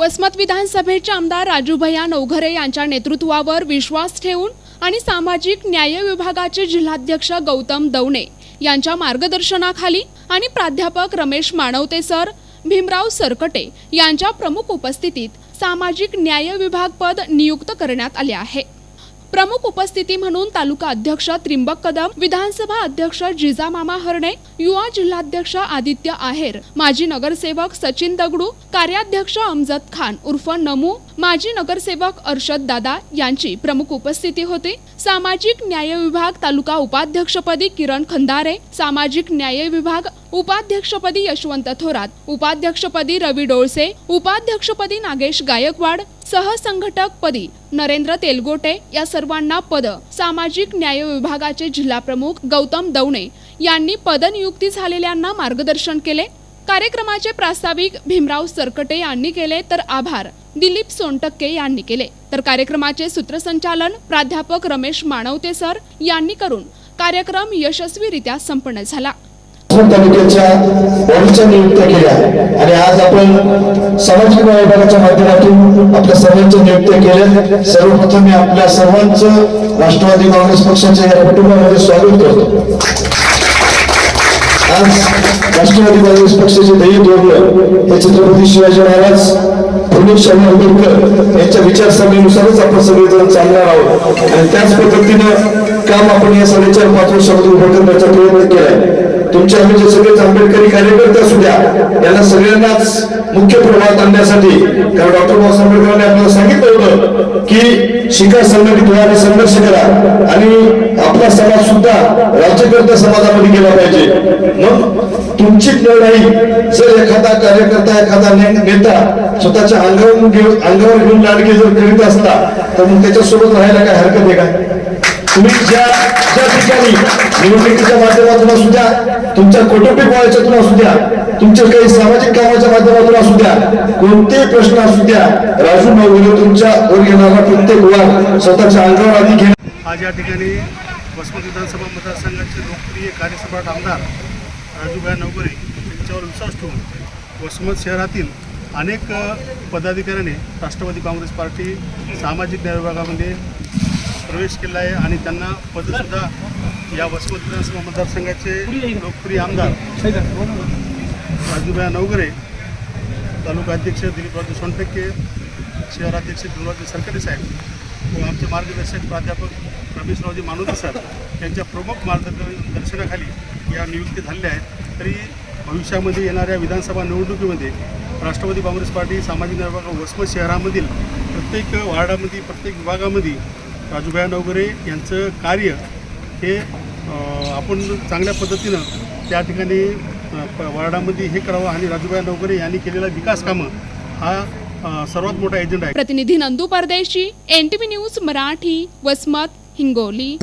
वसमत विधानसभेचे आमदार राजूभैया नवघरे यांच्या नेतृत्वावर विश्वास ठेवून आणि सामाजिक न्याय विभागाचे जिल्हाध्यक्ष गौतम दवणे यांच्या मार्गदर्शनाखाली आणि प्राध्यापक रमेश मानवते सर भीमराव सरकटे यांच्या प्रमुख उपस्थितीत सामाजिक न्याय विभाग पद नियुक्त करण्यात आले आहे. प्रमुख उपस्थिती म्हणून तालुका अध्यक्ष त्रिंबक कदम विधानसभा अध्यक्ष जिजामामा हरणे युवा जिल्हाध्यक्ष आदित्य आहेर माजी नगरसेवक सचिन दगडू कार्याध्यक्ष अमजद खान उर्फ नमू माजी नगरसेवक अर्षद दादा यांची प्रमुख उपस्थिती होती. सामाजिक न्याय विभाग तालुका उपाध्यक्षपदी किरण खंदारे सामाजिक न्याय विभाग उपाध्यक्षपदी यशवंत थोरात उपाध्यक्षपदी रवी डोळसे उपाध्यक्षपदी नागेश गायकवाड सहसंघटक पदी नरेंद्र तेलगोटे या सर्वांना पद सामाजिक न्याय विभागाचे जिल्हा प्रमुख गौतम दवणे यांनी पदनियुक्ती झालेल्यांना मार्गदर्शन केले. कार्यक्रमाचे प्रास्ताविक भीमराव सरकटे यांनी केले तर आभार. दिलीप सोनटक्के यांनी केले. तर कार्यक्रमाचे सूत्रसंचालन प्राध्यापक रमेश माणवते सर यांनी करून कार्यक्रम यशस्वीरित्या संपन्न झाला. तालुक्याच्या बॉडीच्या नियुक्त्या केल्या. आणि आज आपण सामाजिक विभागाच्या माध्यमातून आपल्या सर्वांच्या नियुक्त्या केल्या सर्वप्रथम मी आपल्या सर्वांचं राष्ट्रवादी काँग्रेस पक्षाच्या या कुटुंबामध्ये स्वागत करतो. आज राष्ट्रवादी काँग्रेस पक्षाचे ध्येय धोरण हे छत्रपती शिवाजी महाराज पुणे शाहू आंबेडकर यांच्या विचारसरणीनुसारच आपण सगळेजण चालणार आहोत. आणि त्याच पद्धतीनं काम आपण या साडेचार पाच वर्षामध्ये उभं करण्याचा प्रयत्न केलाय. तुमचे आम्ही म्हणजे सगळेच आंबेडकरी कार्यकर्ते असू द्या याला सगळ्यांनाच मुख्य प्रभावात आणण्यासाठी कारण डॉक्टर बाबासाहेब आंबेडकरांनी आपल्याला सांगितलं होतं की शिका संघटित व्हा आणि संघर्ष करा. आणि आपला समाज सुद्धा राज्यकर्ता समाजामध्ये गेला पाहिजे. मग तुमची लढाई जर एखादा कार्यकर्ता एखादा नेता स्वतःच्या अंगावर घेऊन अंगावर घेऊन लाडकी जर करीत असता तर मग त्याच्यासोबत राहायला काय हरकत आहे का? तुम्ही ज्या ज्या ठिकाणी निवडणुकीच्या माध्यमातून असू द्या तुमच्या कौटुंबिक वयाच्यातून असू द्या तुमच्या काही सामाजिक कामाच्या माध्यमातून असू द्या कोणतेही प्रश्न असू द्या राजू भाऊ तुमच्या वर येणारा प्रत्येक वाद स्वतःच्या अंगावर आधी घेणे. आज या ठिकाणी वसमत विधानसभा मतदारसंघाचे लोकप्रिय कार्यसम्राट आमदार राजूभाई नवगरे यांच्यावर विश्वास ठेवून वसमत शहरातील अनेक पदाधिकाऱ्यांनी राष्ट्रवादी काँग्रेस पार्टी सामाजिक न्याय विभागामध्ये प्रवेश केला आहे आणि त्यांना पदसुद्धा या वसमत विधानसभा मतदारसंघाचे लोकप्रिय आमदार राजूभाई नवगरे तालुका अध्यक्ष दिलीपराव सोनटक्के शहराध्यक्ष गुरुराज सरकारी साहेब व आमचे मार्गदर्शक प्राध्यापक रमेशरावजी मानोते सर यांच्या प्रमुख मार्गदर्शनाखाली या नियुक्ती झालेल्या आहेत. तरी भविष्यामध्ये येणाऱ्या विधानसभा निवडणुकीमध्ये राष्ट्रवादी काँग्रेस पार्टी सामाजिक न्याय विभाग वसमत शहरामधील प्रत्येक वार्डामध्ये प्रत्येक विभागामध्ये राजूभाई नवगरे यांचं कार्य हे आपण चांगल्या पद्धतीनं त्या ठिकाणी प- वार्डामध्ये हे करावं आणि राजूभाई नवगरे यांनी केलेला विकास कामं हा सर्वात मोठा एजंडा आहे. प्रतिनिधी Nandu Pardeshi N T news Marathi Vasmat Hingoli.